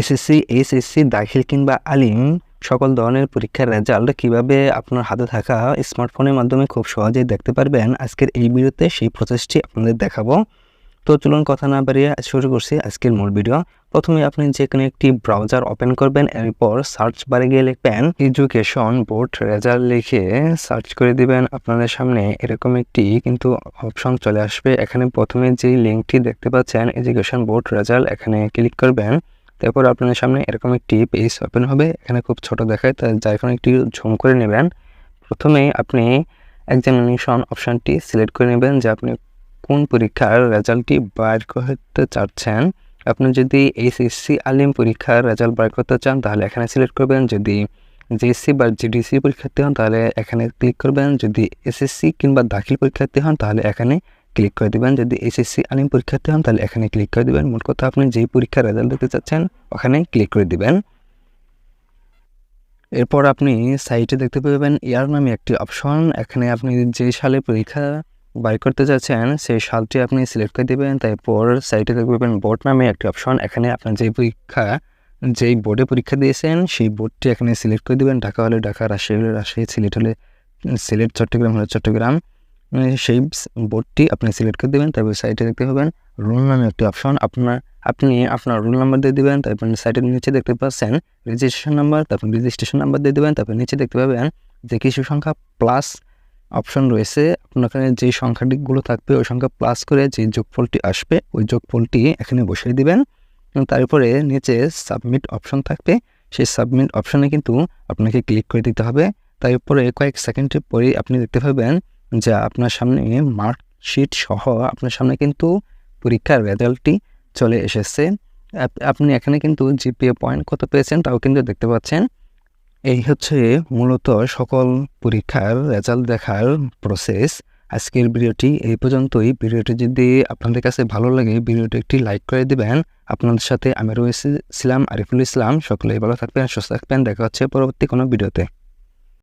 SSC, HSC, দাখিল কিংবা আলিম সকল ধরনের পরীক্ষার রেজাল্ট কীভাবে আপনার হাতে থাকা স্মার্টফোনের মাধ্যমে খুব সহজেই দেখতে পারবেন, আজকের এই ভিডিওতে সেই প্রসেসটি আপনাদের দেখাবো। তো চলুন কথা না বাড়িয়ে শুরু করছি আজকের মূল ভিডিও। প্রথমে আপনি যে কোনো একটি ব্রাউজার ওপেন করবেন, এরপর সার্চ বারে গিয়ে লিখবেন এডুকেশন বোর্ড রেজাল্ট লিখে সার্চ করে দিবেন। আপনাদের সামনে এরকম একটি কিন্তু অপশন চলে আসবে। এখানে প্রথমে যে লিঙ্কটি দেখতে পাচ্ছেন এডুকেশন বোর্ড রেজাল্ট এখানে ক্লিক করবেন। তারপর আপনাদের সামনে এরকম একটি পেজ ওপেন হবে। এখানে খুব ছোট দেখায় তাই কারণে একটি ঝুম করে নেবেন। প্রথমে আপনি এক্সামিনেশন অপশানটি সিলেক্ট করে নেবেন যে আপনি কোন পরীক্ষার রেজাল্টটি বার করতে চাচ্ছেন। আপনি যদি এইচএসসি আলিম পরীক্ষার রেজাল্ট বার করতে চান, তাহলে এখানে সিলেক্ট করবেন। যদি জিএসসি বা জিডিসি পরীক্ষার্থী হন, তাহলে এখানে ক্লিক করবেন। যদি এসএসসি কিংবা দাখিল পরীক্ষার্থী হন, তাহলে এখানে ক্লিক করে দিবেন। যদি এসএসসি আলিম পরীক্ষার্থী হন, তাহলে এখানে ক্লিক করে দিবেন। মোট কথা আপনি যেই পরীক্ষার রেজাল্ট দেখতে চাচ্ছেন, ওখানে ক্লিক করে দিবেন। এরপর আপনি সাইটে দেখতে পাবেন ইয়ার নামে একটি অপশন এখানে আপনি যে সালে পরীক্ষা বাই করতে চাচ্ছেন, সেই সালটি আপনি সিলেক্ট করে দেবেন। তারপর সাইটে দেখতে পাবেন বোর্ড নামে একটি অপশন এখানে আপনার যেই পরীক্ষা, যেই বোর্ডে পরীক্ষা দিয়েছেন, সেই বোর্ডটি এখানে সিলেক্ট করে দেবেন। ঢাকা হলে ঢাকা, রাজশাহী হলে রাজশাহী, সিলেট হলে সিলেট, চট্টগ্রাম হলে চট্টগ্রাম। সেই বোর্ডটি আপনি সিলেক্ট করে দেবেন, তারপর সাইটে দেখতে পাবেন রোল নামে একটি অপশন আপনার, আপনি আপনার রোল নাম্বার দিয়ে দেবেন, তারপর সাইটের নিচে দেখতে পাচ্ছেন রেজিস্ট্রেশন নাম্বার তারপর রেজিস্ট্রেশন নাম্বার দিয়ে দেবেন, তারপর নিচে দেখতে পাবেন যে কিছু সংখ্যা প্লাস অপশন রয়েছে। আপনার এখানে যে সংখ্যাটিগুলো থাকবে, ওই সংখ্যা প্লাস করে যে যোগফলটি আসবে, ওই যোগফলটি এখানে বসিয়ে দিবেন। তারপরে নিচে সাবমিট অপশন থাকবে। সেই সাবমিট অপশনে কিন্তু আপনাকে ক্লিক করে দিতে হবে। তারপরে কয়েক সেকেন্ডের পরেই আপনি দেখতে পাবেন যে আপনার সামনে মার্কশিট সহ আপনার সামনে কিন্তু পরীক্ষার রেজাল্টটি চলে এসেছে। আপনি এখানে কিন্তু জিপিএ পয়েন্ট কত পেয়েছেন তাও কিন্তু দেখতে পাচ্ছেন। এই হচ্ছে মূলত সকল পরীক্ষার রেজাল্ট দেখার প্রসেস আজকের ভিডিওটি এই পর্যন্তই। ভিডিওটি যদি আপনাদের কাছে ভালো লাগে, ভিডিওটি একটি লাইক করে দিবেন। আপনাদের সাথে আমি রয়েছিলাম আরিফুল ইসলাম। সকলেই ভালো থাকবেন, সুস্থ থাকবেন। দেখা হচ্ছে পরবর্তী কোনো ভিডিওতে।